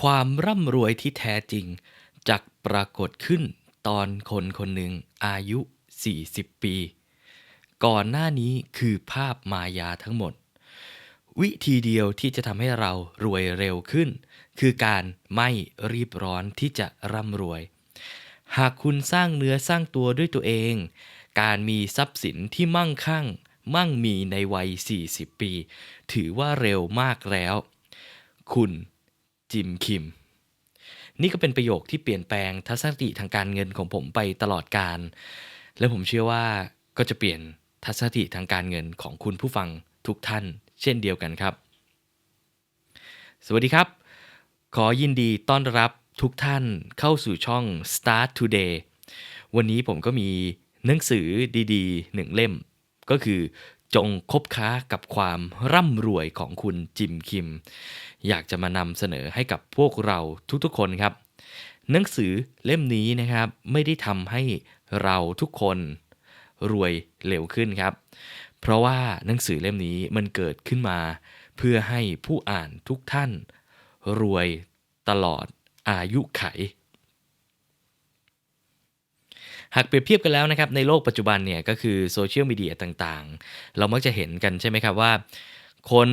ความร่ำรวยที่แท้จริงจักปรากฏขึ้นตอนคนคนหนึ่งอายุ 40 ปี ก่อนหน้านี้คือภาพมายาทั้งหมด วิธีเดียวที่จะทำให้เรารวยเร็วขึ้น คือการไม่รีบร้อนที่จะร่ำรวย หากคุณสร้างเนื้อสร้างตัวด้วยตัวเอง การมีทรัพย์สินที่มั่งคั่ง มั่งมีในวัย 40 ปี ถือว่าเร็วมากแล้ว คุณ จิมคิม นี่ก็เป็นประโยคที่เปลี่ยนแปลงทัศนคติทางการเงินของผมไปตลอดการ และผมเชื่อว่าก็จะเปลี่ยนทัศนคติทางการเงินของคุณผู้ฟังทุกท่าน เช่นเดียวกันครับ สวัสดีครับ ขอยินดีต้อนรับทุกท่านเข้าสู่ช่อง Start Today วันนี้ผมก็มีหนังสือดีๆหนึ่งเล่ม ก็คือ จงคบค้ากับความร่ำรวยของคุณจิมคิม อยากจะมานำเสนอให้กับพวกเราทุกๆคนครับ หนังสือเล่มนี้นะครับไม่ได้ทำให้เราทุกคนรวยเร็วขึ้นครับ เพราะว่าหนังสือเล่มนี้มันเกิดขึ้นมา เพื่อให้ผู้อ่านทุกท่าน รวยตลอดอายุไข หากเปรียบเทียบกันแล้วนะครับในโลกปัจจุบันเนี่ยก็คือโซเชียลมีเดียต่างๆ เรามักจะเห็นกันใช่ไหมครับว่า คน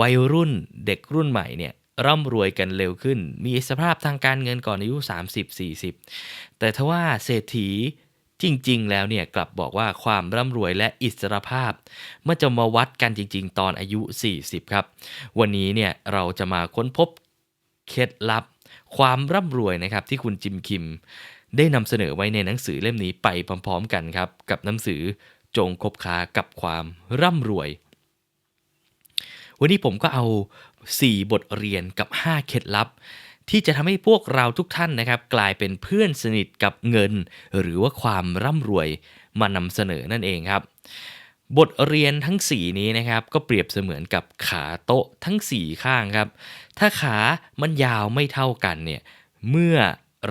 วัยรุ่นเด็กรุ่นใหม่เนี่ยร่ำรวยกันเร็วขึ้น มีสภาพทางการเงินก่อนอายุ 30-40 แต่ทว่าเศรษฐีจริง ๆ แล้วเนี่ยกลับบอกว่าความร่ำรวยและอิสรภาพเมันจะมาวัดกันจริง ๆ ตอนอายุ 40 ครับ วันนี้เนี่ยเราจะมาค้นพบเคล็ดลับ ความร่ำรวยนะครับที่คุณจิมคิม ได้นำเสนอไว้ในหนังสือเล่มนี้ไปพร้อมๆกันครับ กับหนังสือจงคบค้ากับความร่ำรวย วันนี้ผมก็เอา 4 บทเรียนกับ 5 เคล็ดลับ ที่จะทำให้พวกเราทุกท่านนะครับ กลายเป็นเพื่อนสนิทกับเงิน หรือว่าความร่ำรวยมานำเสนอนั่นเองครับ บทเรียนทั้ง 4 นี้นะครับ ก็เปรียบเสมือนกับขาโต๊ะทั้ง 4 ข้างครับ ถ้าขามันยาวไม่เท่ากันเนี่ยเมื่อ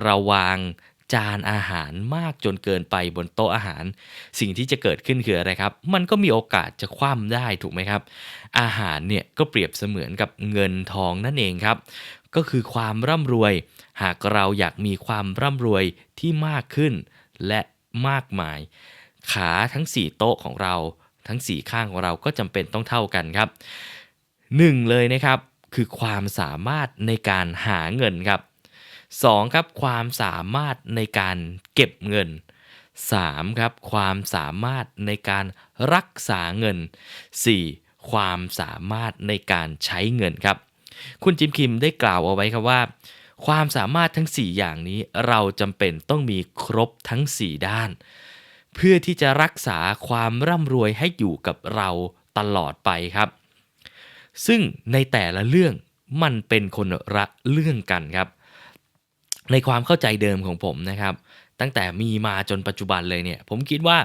เราวาง จานอาหารมากจนเกินไปบนโต๊ะอาหาร สิ่งที่จะเกิดขึ้นคืออะไรครับ มันก็มีโอกาสจะคว่ำได้ถูกไหมครับ อาหารเนี่ยก็เปรียบเสมือนกับเงินทองนั่นเองครับ ก็คือความร่ำรวย หากเราอยากมีความร่ำรวยที่มากขึ้น และมากมาย ขาทั้ง 4 โต๊ะของเรา ทั้ง 4 ข้างของเราก็จำเป็นต้องเท่ากันครับหนึ่งเลยนะครับคือความสามารถในการหาเงินครับ 2. ครับความสามารถในการเก็บเงิน 3. ครับความสามารถในการรักษาเงิน 4. ความสามารถในการใช้เงินครับ คุณจิมคิมได้กล่าวเอาไว้ครับว่า ความสามารถทั้ง 4 อย่างนี้เราจำเป็นต้องมีครบทั้ง 4 ด้าน เพื่อที่จะรักษาความร่ำรวยให้อยู่กับเราตลอดไปครับ ซึ่งในแต่ละเรื่องมันเป็นคนละเรื่องกันครับ ในความเข้าใจเดิมของผมนะครับ ตั้งแต่มีมาจนปัจจุบันเลยเนี่ย ผมคิดว่า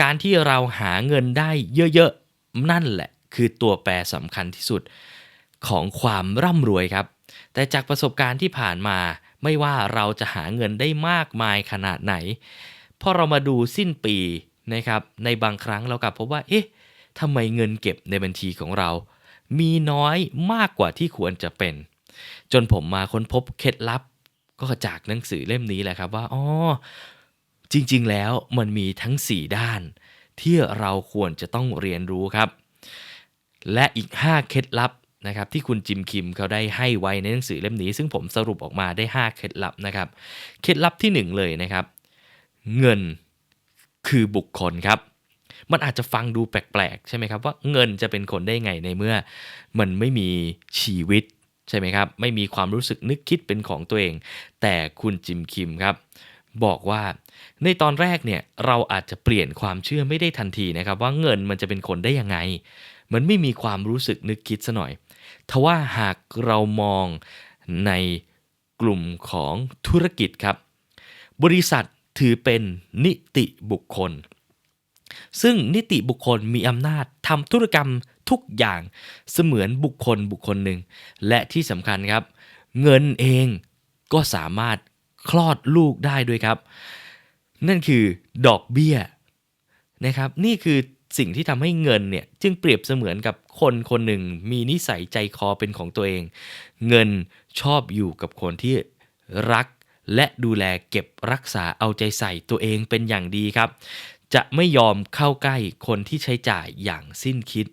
การที่เราหาเงินได้เยอะๆ นั่นแหละ คือตัวแปรสำคัญที่สุดของความร่ำรวยครับ แต่จากประสบการณ์ที่ผ่านมาไม่ว่าเราจะหาเงินได้มากมายขนาดไหน พอเรามาดูสิ้นปีนะครับในบางครั้งเรากลับพบว่าเอ๊ะทำไมเงินเก็บในบัญชีของเรา มีน้อยมากกว่าที่ควรจะเป็น จนผมมาค้นพบเคล็ดลับ ก็จากหนังสือเล่มนี้แหละครับว่าอ๋อจริงๆ แล้วมันมีทั้ง 4 ด้าน ที่เราควรจะต้องเรียนรู้ครับ และอีก 5 เคล็ดลับนะครับที่คุณจิมคิมเขาได้ให้ไว้ในหนังสือเล่มนี้ ซึ่งผมสรุปออกมาได้ 5 เคล็ดลับนะครับ เคล็ดลับที่ 1 เลยนะครับ เงินคือบุคคลครับ มันอาจจะฟังดูแปลกๆ ใช่ไหมครับว่าเงินจะเป็นคนได้ไงในเมื่อ มันไม่มีชีวิต ใช่ไหมครับ ไม่มีความรู้สึกนึกคิดเป็นของตัวเอง แต่คุณจิมคิมครับ บอกว่าในตอนแรกเนี่ยเราอาจจะเปลี่ยนความเชื่อไม่ได้ทันทีนะครับ ว่าเงินมันจะเป็นคนได้ยังไง มันไม่มีความรู้สึกนึกคิดซะหน่อยทว่าหากเรามองในกลุ่มของธุรกิจครับ บริษัทถือเป็นนิติบุคคล ซึ่งนิติบุคคลมีอำนาจทำธุรกรรม ทุกอย่างเสมือนบุคคลบุคคลหนึ่ง และที่สำคัญครับ เงินเองก็สามารถคลอดลูกได้ด้วยครับ นั่นคือดอกเบี้ยนะครับนี่คือสิ่งที่ทำให้เงินเนี่ยจึงเปรียบเสมือนกับคนคนหนึ่งมีนิสัยใจคอเป็นของตัวเอง เงินชอบอยู่กับคนที่รักและดูแลเก็บรักษาเอาใจใส่ตัวเองเป็นอย่างดีครับ จะไม่ยอมเข้าใกล้คนที่ใช้จ่ายอย่างสิ้นคิด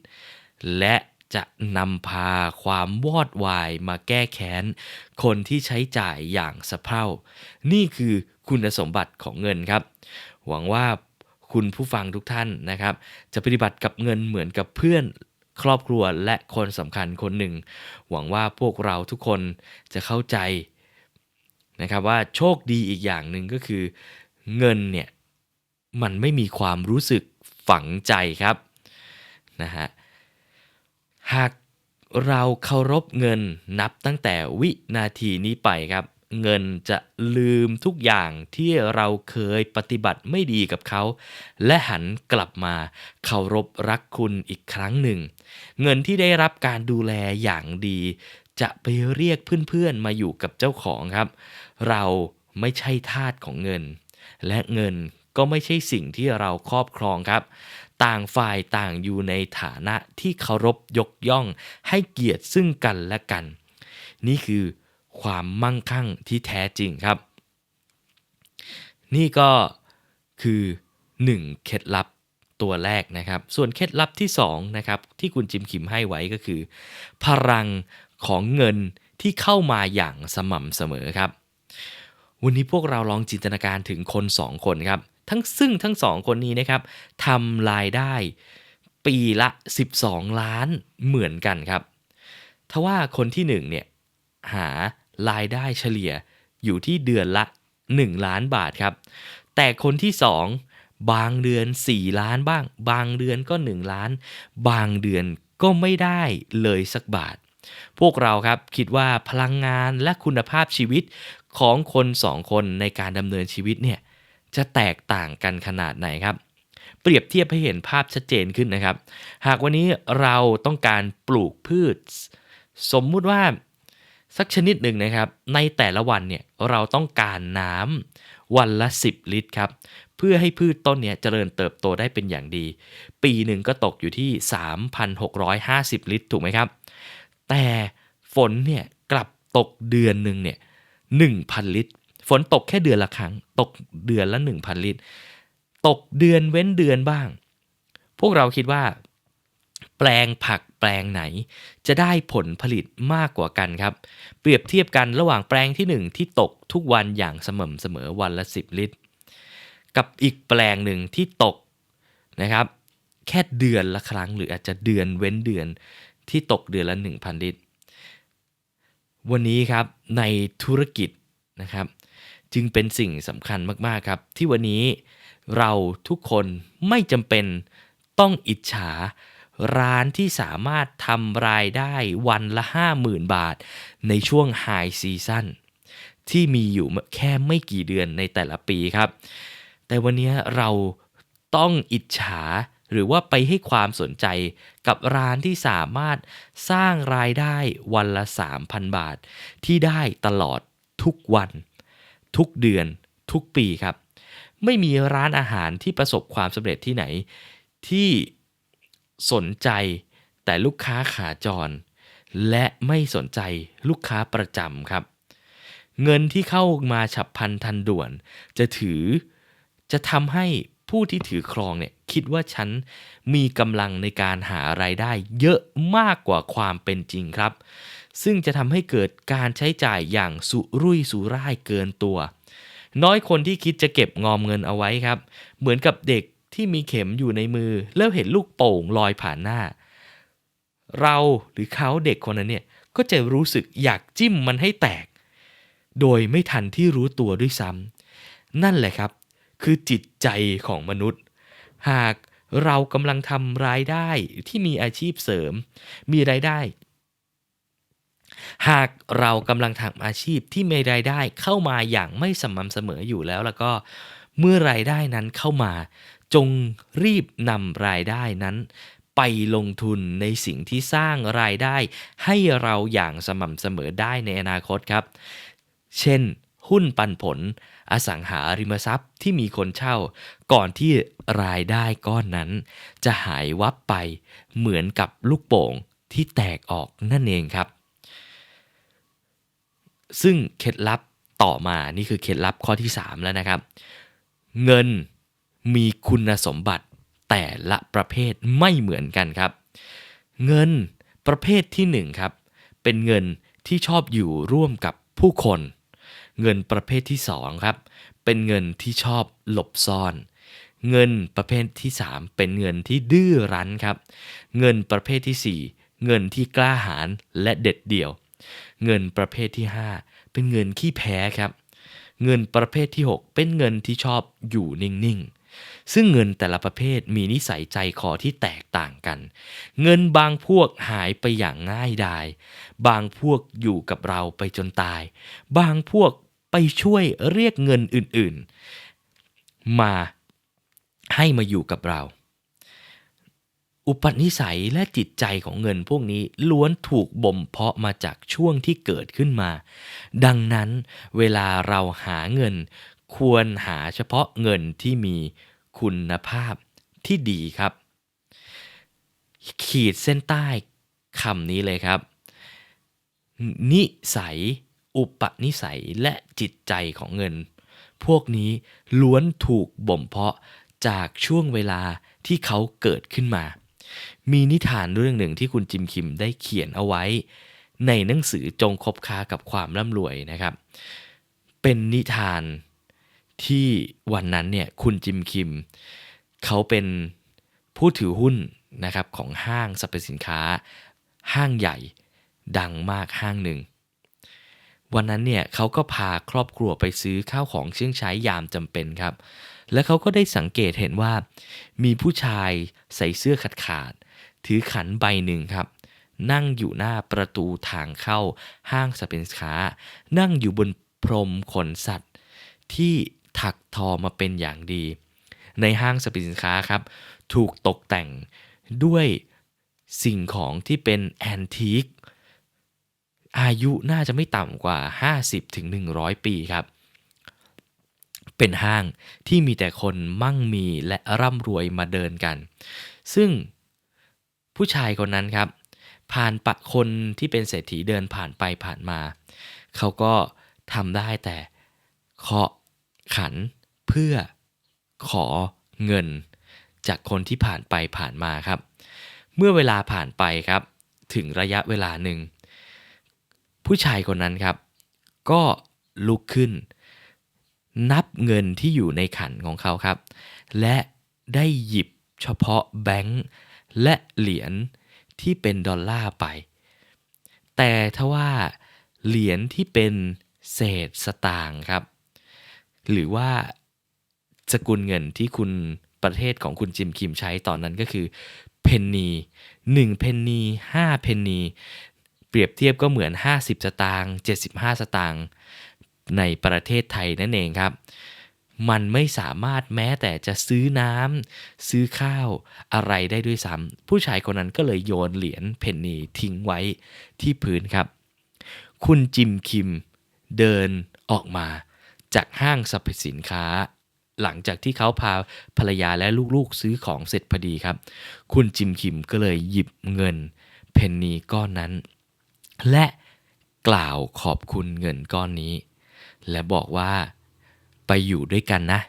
และจะนำพาความวอดวายมาแก้แค้น คนที่ใช้จ่ายอย่างสะเพร่า นี่คือคุณสมบัติของเงินครับ หวังว่าคุณผู้ฟังทุกท่านนะครับ จะปฏิบัติกับเงินเหมือนกับเพื่อนครอบครัวและคนสำคัญคนหนึ่ง หวังว่าพวกเราทุกคนจะเข้าใจนะครับว่าโชคดีอีกอย่างหนึ่งก็คือ เงินเนี่ยมันไม่มีความรู้สึกฝังใจครับนะฮะ หากเราเคารพเงินนับตั้งแต่วินาทีนี้ไปครับ เงินจะลืมทุกอย่างที่เราเคยปฏิบัติไม่ดีกับเขา และหันกลับมาเคารพรักคุณอีกครั้งหนึ่ง เงินที่ได้รับการดูแลอย่างดี จะไปเรียกเพื่อนๆมาอยู่กับเจ้าของครับ เราไม่ใช่ทาสของเงิน และเงินก็ไม่ใช่สิ่งที่เราครอบครองครับ ต่างฝ่ายต่างอยู่ในฐานะที่เคารพยกย่องให้เกียรติซึ่งกันและกัน นี่คือความมั่งคั่งที่แท้จริงครับ นี่ก็คือ 1 เคล็ดลับตัวแรกนะครับ ส่วนเคล็ดลับที่2นะครับที่คุณจิมขิมให้ไว้ก็คือ พลังของเงินที่เข้ามาอย่างสม่ำเสมอครับ วันนี้พวกเราลองจินตนาการถึงคนสองคนครับ ทั้งซึ่งทั้งสองคนนี้นะครับทำรายได้ปีละ 12 ล้านเหมือนกันครับทว่าคนที่1เนี่ยหารายได้เฉลี่ยอยู่ที่เดือนละ 1 ล้านบาทครับ แต่คนที่ 2 บางเดือน 4 ล้านบ้าง บางเดือนก็ 1 ล้าน บางเดือนก็ไม่ได้เลยสักบาท พวกเราครับคิดว่าพลังงานและคุณภาพชีวิตของคนสองคนในการดำเนินชีวิตเนี่ย จะแตกต่างกันขนาดไหนครับ เปรียบเทียบให้เห็นภาพชัดเจนขึ้นนะครับ หากวันนี้เราต้องการปลูกพืช สมมุติว่าสักชนิดหนึ่งนะครับ ในแต่ละวันเนี่ยเราต้องการน้ำวันละ 10 ลิตรครับเพื่อให้พืชต้นเนี่ยเจริญเติบโตได้เป็นอย่างดี ปีหนึ่งก็ตกอยู่ที่ 3,650 ลิตรถูกไหมครับ แต่ฝนเนี่ยกลับตกเดือนหนึ่งเนี่ย1,000 ลิตร ฝนตกแค่เดือนละครั้ง ตกเดือนละ1,000ลิตร ตกเดือนเว้นเดือนบ้าง พวกเราคิดว่า แปลงผักแปลงไหน จะได้ผลผลิตมากกว่ากันครับ เปรียบเทียบกันระหว่างแปลงที่ 1 ที่ตกทุกวันอย่างสม่ำเสมอวันละ 10 ลิตร กับอีกแปลงหนึ่งที่ตกนะครับ แค่เดือนละครั้ง หรืออาจจะเดือนเว้นเดือนที่ตกเดือนละ 1,000 ลิตร วันนี้ครับในธุรกิจนะครับ จึงเป็นสิ่งสำคัญมากๆครับ ที่วันนี้เราทุกคนไม่จำเป็นต้องอิจฉาร้านที่สามารถทำรายได้วันละ 50,000 บาท ในช่วงไฮซีซั่นที่มีอยู่แค่ไม่กี่เดือนในแต่ละปีครับ แต่วันนี้เราต้องอิจฉาหรือว่าไปให้ความสนใจกับร้านที่สามารถสร้างรายได้วันละ 3,000 บาท ที่ได้ตลอดทุกวัน ทุกเดือนทุกปีครับ ไม่มีร้านอาหารที่ประสบความสำเร็จที่ไหน ที่สนใจแต่ลูกค้าขาจร และไม่สนใจลูกค้าประจำครับ เงินที่เข้ามาฉับพลันทันด่วน จะถือจะทำให้ผู้ที่ถือครองเนี่ยคิดว่าฉันมีกำลังในการหารายได้เยอะมากกว่าความเป็นจริงครับ ซึ่งจะทำให้เกิดการใช้จ่ายอย่างสุรุ่ยสุร่ายเกินตัว น้อยคนที่คิดจะเก็บงอมเงินเอาไว้ครับ เหมือนกับเด็กที่มีเข็มอยู่ในมือ แล้วเห็นลูกโป่งลอยผ่านหน้า เราหรือเขาเด็กคนนั้นเนี่ยก็จะรู้สึกอยากจิ้มมันให้แตก โดยไม่ทันที่รู้ตัวด้วยซ้ำนั่นแหละครับ คือจิตใจของมนุษย์ หากเรากำลังทำรายได้ที่มีอาชีพเสริม มีรายได้ หากเรากำลังทำอาชีพที่มีรายได้เข้ามาอย่างไม่สม่ำเสมออยู่แล้วแล้วก็เมื่อรายได้นั้นเข้ามา จงรีบนำรายได้นั้น ไปลงทุนในสิ่งที่สร้างรายได้ ให้เราอย่างสม่ำเสมอได้ในอนาคตครับ เช่น หุ้นปันผล อสังหาริมทรัพย์ที่มีคนเช่า ก่อนที่รายได้ก้อนนั้น จะหายวับไปเหมือนกับลูกโป่งที่แตกออกนั่นเองครับ ซึ่งเคล็ดลับต่อมานี่คือเคล็ดลับข้อที่ 3 แล้วนะครับ เงินมีคุณสมบัติแต่ละประเภทไม่เหมือนกันครับ เงินประเภทที่1ครับเป็นเงินที่ชอบอยู่ร่วมกับผู้คน เงินประเภทที่2ครับเป็นเงินที่ชอบหลบซ่อน เงินประเภทที่ 3 เป็นเงินที่ดื้อรั้นครับ เงินประเภทที่ 4 เงินที่กล้าหาญและเด็ดเดี่ยว เงินประเภทที่ 5 เป็นเงินขี้แพ้ครับ เงินประเภทที่ 6 เป็นเงินที่ชอบอยู่นิ่งๆ ซึ่งเงินแต่ละประเภทมีนิสัยใจคอที่แตกต่างกัน เงินบางพวกหายไปอย่างง่ายดาย บางพวกอยู่กับเราไปจนตาย บางพวกไปช่วยเรียกเงินอื่นๆ มาให้มาอยู่กับเรา อุปนิสัยและจิตใจของเงินพวกนี้ล้วนถูกบ่มเพาะมาจากช่วงที่เกิดขึ้นมา ดังนั้นเวลาเราหาเงิน ควรหาเฉพาะเงินที่มีคุณภาพที่ดีครับ ขีดเส้นใต้คำนี้เลยครับ นิสัย อุปนิสัยและจิตใจของเงิน พวกนี้ล้วนถูกบ่มเพาะจากช่วงเวลาที่เขาเกิดขึ้นมา มีนิทานเรื่องหนึ่งที่คุณจิมคิมได้เขียนเอาไว้ ในหนังสือจงคบค้ากับความร่ำรวยนะครับ เป็นนิทานที่วันนั้นเนี่ยคุณจิมคิม เขาเป็นผู้ถือหุ้นนะครับของห้างสรรพสินค้า ห้างใหญ่ดังมากห้างหนึ่ง วันนั้นเนี่ยเขาก็พาครอบครัวไปซื้อข้าวของเครื่องใช้ยามจำเป็นครับ และเขาก็ได้สังเกตเห็นว่า มีผู้ชายใส่เสื้อขาดขาด ถือขันใบหนึ่งครับ นั่งอยู่หน้าประตูทางเข้าห้างสรรพสินค้า นั่งอยู่บนพรมขนสัตว์ ที่ถักทอมาเป็นอย่างดี ในห้างสรรพสินค้าครับ ถูกตกแต่งด้วยสิ่งของที่เป็นแอนทีคอายุน่าจะไม่ต่ำกว่า 50ถึง100 ปีครับ เป็นห้างที่มีแต่คนมั่งมีและร่ำรวยมาเดินกัน ซึ่งผู้ชายคนนั้นครับ ผ่านปะคนที่เป็นเศรษฐีเดินผ่านไปผ่านมา เขาก็ทำได้แต่เคาะขันเพื่อขอเงินจากคนที่ผ่านไปผ่านมาครับ เมื่อเวลาผ่านไปครับ ถึงระยะเวลาหนึ่ง ผู้ชายคนนั้นครับ ก็ลุกขึ้น นับเงินที่อยู่ในขันของเขาครับ และได้หยิบเฉพาะแบงค์และเหรียญที่เป็นดอลลาร์ไป แต่ทว่าเหรียญที่เป็นเศษสตางค์ครับ หรือว่าสกุลเงินที่คุณประเทศของคุณจิมคิมใช้ตอนนั้นก็คือเพนนีหนึ่งเพนนีห้าเพนนีเปรียบเทียบก็เหมือน 50 สตางค์75 สตางค์ ในประเทศไทยนั่นเองครับ มันไม่สามารถแม้แต่จะซื้อน้ำซื้อข้าวอะไรได้ด้วยซ้ำผู้ชายคนนั้นก็เลยโยนเหรียญเพนนีทิ้งไว้ที่พื้นครับ คุณจิมคิมเดินออกมาจากห้างสรรพสินค้า หลังจากที่เขาพาภรรยาและลูกๆซื้อของเสร็จพอดีครับ คุณจิมคิมก็เลยหยิบเงินเพนนีก้อนนั้น และกล่าวขอบคุณเงินก้อนนี้ และบอกว่า ไปอยู่ด้วยกันนะ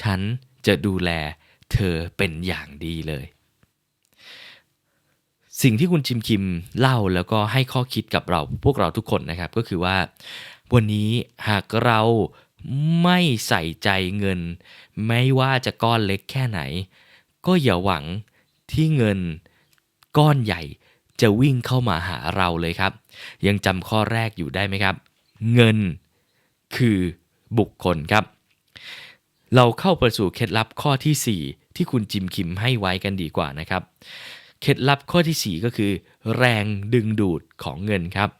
ฉันจะดูแลเธอเป็นอย่างดีเลย สิ่งที่คุณจิมคิมเล่าแล้วก็ให้ข้อคิดกับเราพวกเราทุกคนนะครับก็คือว่า วันนี้หากเราไม่ใส่ใจเงิน ไม่ว่าจะก้อนเล็กแค่ไหน ก็อย่าหวังที่เงินก้อนใหญ่จะวิ่งเข้ามาหาเราเลยครับ ยังจำข้อแรกอยู่ได้ไหมครับ เงิน คือบุคคลครับ เราเข้าไปสู่เคล็ดลับข้อทีสี่ 4 ที่คุณจิมคิมให้ไว้กันดีกว่านะครับ เคล็ดลับข้อที่ 4 ก็คือ แรงดึงดูดของเงินครับ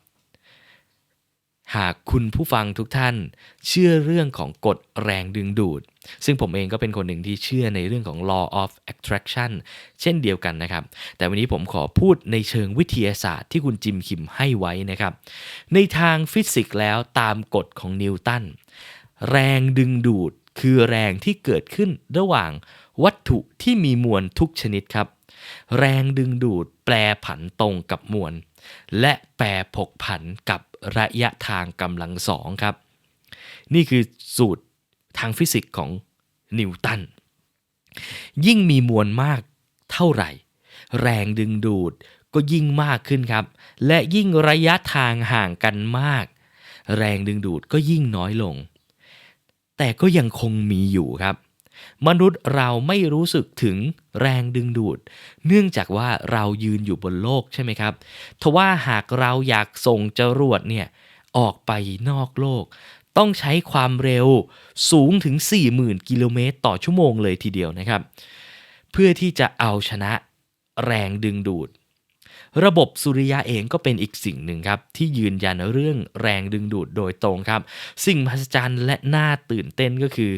หากคุณผู้ฟังทุกท่านเชื่อเรื่องของกฎแรงดึงดูด ซึ่งผมเองก็เป็นคนหนึ่งที่เชื่อในเรื่องของ law of attraction เช่นเดียวกันนะครับ แต่วันนี้ผมขอพูดในเชิงวิทยาศาสตร์ที่คุณจิมคิมให้ไว้นะครับ ในทางฟิสิกส์แล้วตามกฎของนิวตันแรงดึงดูดคือแรงที่เกิดขึ้นระหว่างวัตถุที่มีมวลทุกชนิดครับ แรงดึงดูดแปรผันตรงกับมวล และแปรผกผันกับ ระยะทางกำลังสองครับ นี่คือสูตรทางฟิสิกส์ของนิวตัน ยิ่งมีมวลมากเท่าไหร่ แรงดึงดูดก็ยิ่งมากขึ้นครับ และยิ่งระยะทางห่างกันมาก แรงดึงดูดก็ยิ่งน้อยลง แต่ก็ยังคงมีอยู่ครับ มนุษย์เราไม่รู้สึกถึงแรงดึงดูด เนื่องจากว่าเรายืนอยู่บนโลกใช่ไหมครับทว่าหากเราอยากส่งจรวดเนี่ยออกไปนอกโลก ต้องใช้ความเร็วสูงถึง 40,000 กิโลเมตรต่อชั่วโมงเลยทีเดียวนะครับ เพื่อที่จะเอาชนะแรงดึงดูด ระบบสุริยะเองก็เป็นอีกสิ่งหนึ่งครับ ที่ยืนยันเรื่องแรงดึงดูดโดยตรงครับ สิ่งมหัศจรรย์และน่าตื่นเต้นก็คือ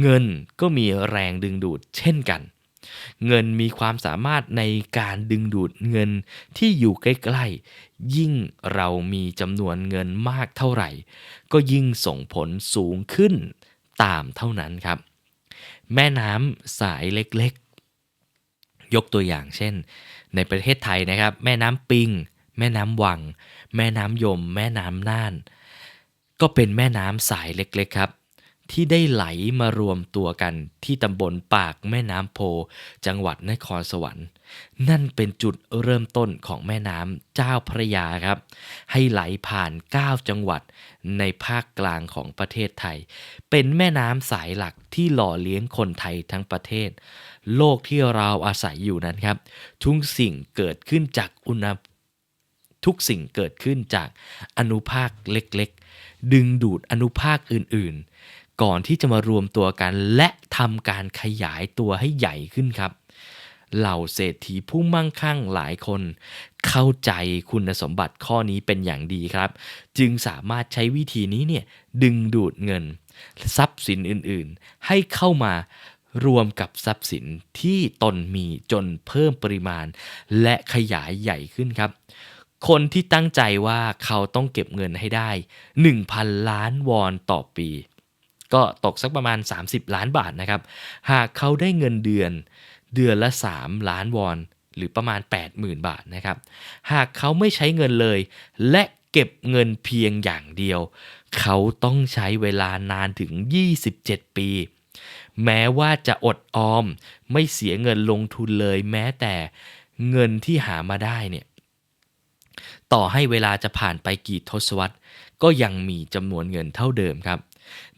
เงินก็มีแรงดึงดูดเช่นกัน เงินมีความสามารถในการดึงดูดเงินที่อยู่ใกล้ๆ ยิ่งเรามีจำนวนเงินมากเท่าไหร่ ก็ยิ่งส่งผลสูงขึ้นตามเท่านั้นครับ แม่น้ำสายเล็กๆ ยกตัวอย่างเช่น ในประเทศไทยนะครับ แม่น้ำปิง แม่น้ำวัง แม่น้ำยม แม่น้ำน่าน ก็เป็นแม่น้ำสายเล็กๆครับ ที่ได้ไหลมารวมตัวกันที่ตำบลปากแม่น้ำโพ จังหวัดนครสวรรค์ นั่นเป็นจุดเริ่มต้นของแม่น้ำเจ้าพระยาครับ ให้ไหลผ่าน 9 จังหวัดในภาคกลางของประเทศไทย เป็นแม่น้ำสายหลักที่หล่อเลี้ยงคนไทยทั้งประเทศ โลกที่เราอาศัยอยู่นั้นครับทุกสิ่งเกิดขึ้นจากอุณหทุกสิ่งเกิดขึ้นจากอนุภาคเล็กๆ ดึงดูดอนุภาคอื่นๆ ก่อนที่จะมารวมตัวกัน และทำการขยายตัวให้ใหญ่ขึ้นครับ เหล่าเศรษฐีผู้มั่งคั่งหลายคน เข้าใจคุณสมบัติข้อนี้เป็นอย่างดีครับ จึงสามารถใช้วิธีนี้เนี่ยดึงดูดเงิน ทรัพย์สินอื่นๆ ให้เข้ามารวมกับทรัพย์สินที่ตนมีจนเพิ่มปริมาณ และขยายใหญ่ขึ้นครับ คนที่ตั้งใจว่าเขาต้องเก็บเงินให้ได้ 1,000 ล้านวอนต่อปี ก็ตกสักประมาณ 30 ล้านบาทนะครับ หากเขาได้เงินเดือนเดือนละ 3 ล้านวอน หรือประมาณ 80,000 บาทนะครับ หากเขาไม่ใช้เงินเลย และเก็บเงินเพียงอย่างเดียว เขาต้องใช้เวลานานถึง 27 ปี แม้ว่าจะอดออม ไม่เสียเงินลงทุนเลย แม้แต่เงินที่หามาได้เนี่ยต่อให้เวลาจะผ่านไปกี่ทศวรรษ ก็ยังมีจำนวนเงินเท่าเดิมครับ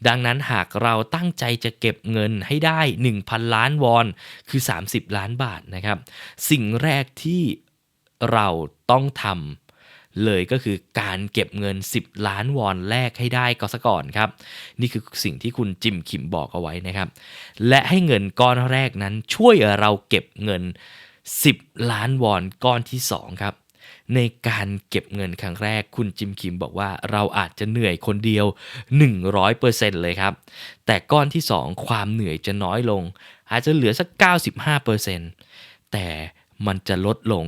ดังนั้นหากเราตั้งใจจะเก็บเงินให้ได้ 1,000 ล้านวอน คือ 30 ล้านบาทนะครับ สิ่งแรกที่เราต้องทำเลยก็คือการเก็บเงิน 10 ล้านวอนแรกให้ได้ก็ซะก่อนครับ นี่คือสิ่งที่คุณจิมขิมบอกเอาไว้นะครับ และให้เงินก้อนแรกนั้นช่วยเราเก็บเงิน 10 ล้านวอนก้อนที่ 2 ครับ ในการเก็บเงินครั้งแรก คุณจิมคิมบอกว่าเราอาจจะเหนื่อยคนเดียว 100%เลยครับ แต่ก้อนที่ 2 ความเหนื่อยจะน้อยลง อาจจะเหลือสัก 95%แต่มันจะลดลง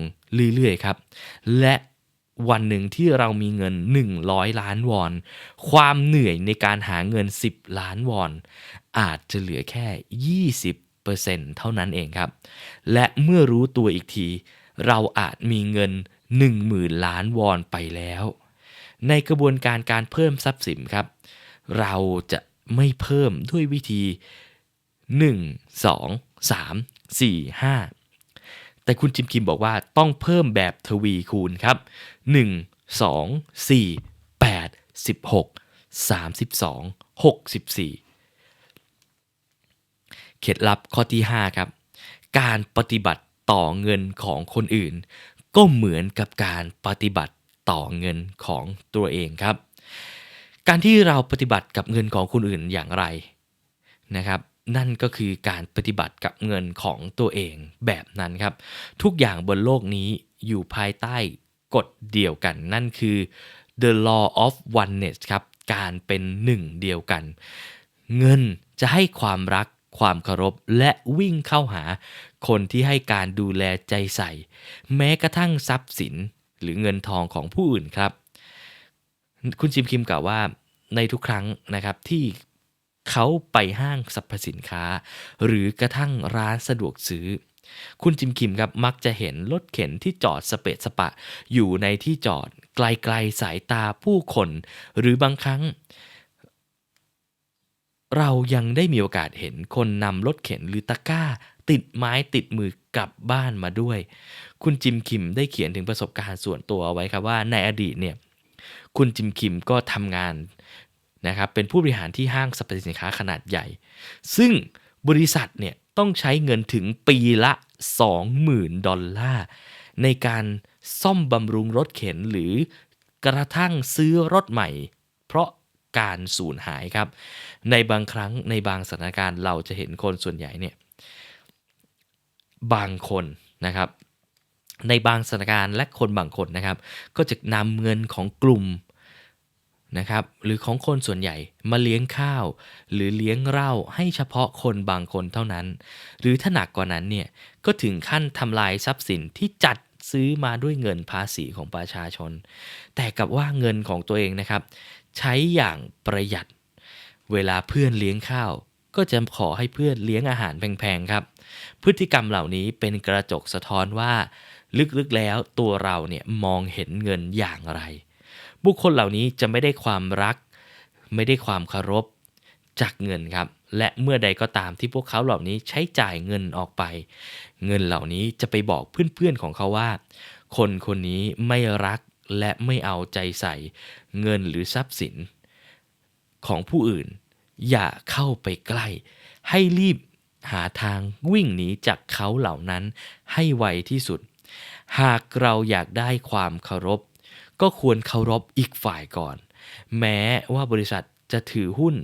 เรื่อยๆครับ และวันหนึ่งที่เรามีเงิน 100 ล้านวอน ความเหนื่อยในการหาเงิน 10 ล้านวอน อาจจะเหลือแค่ 20%เท่านั้นเองครับ และเมื่อรู้ตัวอีกที เราอาจมีเงิน 10,000 ล้านวอนไปแล้ว ในกระบวนการการเพิ่มทรัพย์สินครับ เราจะไม่เพิ่มด้วยวิธี 1 2 3 4 5 แต่คุณจิมคิมบอกว่าต้องเพิ่มแบบทวีคูณครับ 1 2 4 8 16 32 64 เคล็ดลับข้อที่ 5 ครับ การปฏิบัติต่อเงินของคนอื่น ก็เหมือนกับการปฏิบัติต่อเงินของตัวเองครับ การที่เราปฏิบัติกับเงินของคนอื่นอย่างไรนะครับ นั่นก็คือการปฏิบัติกับเงินของตัวเองแบบนั้นครับ ทุกอย่างบนโลกนี้อยู่ภายใต้กฎเดียวกัน นั่นคือ the law of oneness ครับการเป็นหนึ่งเดียวกัน เงินจะให้ความรักความเคารพและวิ่งเข้าหา คนที่ให้การดูแลใจใส่ แม้กระทั่งทรัพย์สินหรือเงินทองของผู้อื่นครับ คุณจิมคิมกล่าวว่าในทุกครั้งนะครับที่เขาไปห้างสรรพสินค้า หรือกระทั่งร้านสะดวกซื้อ คุณจิมคิมครับมักจะเห็นรถเข็นที่จอดสเปะสปะ อยู่ในที่จอดไกลๆสายตาผู้คน หรือบางครั้ง เรายังได้มีโอกาสเห็นคนนำรถเข็นหรือตะกร้า ติดไม้ติดมือกลับบ้านมาด้วย คุณจิมคิมได้เขียนถึงประสบการณ์ส่วนตัวเอาไว้ครับว่าในอดีตเนี่ยคุณจิมคิมก็ทำงานนะครับเป็นผู้บริหารที่ห้างสรรพสินค้าขนาดใหญ่ ซึ่งบริษัทเนี่ยต้องใช้เงินถึงปีละ 20,000 ดอลลาร์ ในการซ่อมบำรุงรถเข็นหรือกระทั่งซื้อรถใหม่ เพราะการสูญหายครับ ในบางครั้งในบางสถานการณ์เราจะเห็นคนส่วนใหญ่เนี่ย บางคนนะครับ ในบางสถานการณ์และคนบางคนนะครับ ก็จะนำเงินของกลุ่มนะครับหรือของคนส่วนใหญ่มาเลี้ยงข้าว หรือเลี้ยงเหล้าให้เฉพาะคนบางคนเท่านั้น หรือถ้าหนักกว่านั้นเนี่ยก็ถึงขั้นทำลายทรัพย์สินที่จัดซื้อมาด้วยเงินภาษีของประชาชน แต่กับว่าเงินของตัวเองนะครับ ใช้อย่างประหยัด เวลาเพื่อนเลี้ยงข้าว ก็จะขอให้เพื่อนเลี้ยงอาหารแพงๆครับ พฤติกรรมเหล่านี้เป็นกระจกสะท้อนว่า ลึกๆแล้วตัวเราเนี่ยมองเห็นเงินอย่างไร บุคคลเหล่านี้จะไม่ได้ความรัก ไม่ได้ความเคารพจากเงินครับ และเมื่อใดก็ตามที่พวกเขาเหล่านี้ใช้จ่ายเงินออกไป เงินเหล่านี้จะไปบอกเพื่อนๆของเขาว่า คนคนนี้ไม่รักและไม่เอาใจใส่ เงินหรือทรัพย์สิน ของผู้อื่น อย่าเข้าไปใกล้ ให้รีบ หาทางวิ่งหนีจากเขาเหล่านั้นให้ไวที่สุด หากเราอยากได้ความเคารพ ก็ควรเคารพอีกฝ่ายก่อน แม้ว่าบริษัทจะถือหุ้น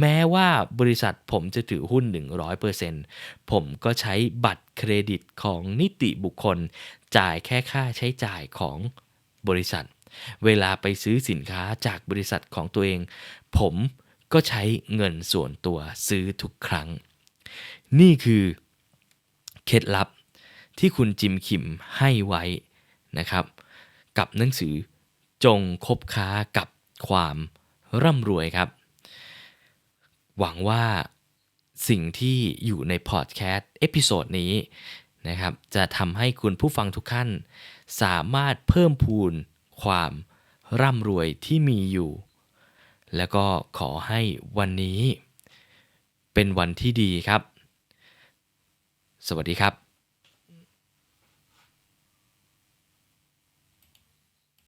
แม้ว่าบริษัทผมจะถือหุ้น 100%ผมก็ใช้บัตรเครดิตของนิติบุคคล จ่ายแค่ค่าใช้จ่ายของบริษัท เวลาไปซื้อสินค้าจากบริษัทของตัวเอง ผมก็ใช้เงินส่วนตัวซื้อทุกครั้ง นี่คือเคล็ดลับที่คุณจิมคิมให้ไว้นะครับ กับหนังสือจงคบค้ากับความร่ำรวยครับ หวังว่าสิ่งที่อยู่ในพอดแคสต์เอพิโซดนี้นะครับจะทำให้คุณผู้ฟังทุกท่าน สามารถเพิ่มพูนความร่ำรวยที่มีอยู่ แล้วก็ขอให้วันนี้ เป็นวันที่ดีครับ สวัสดีครับ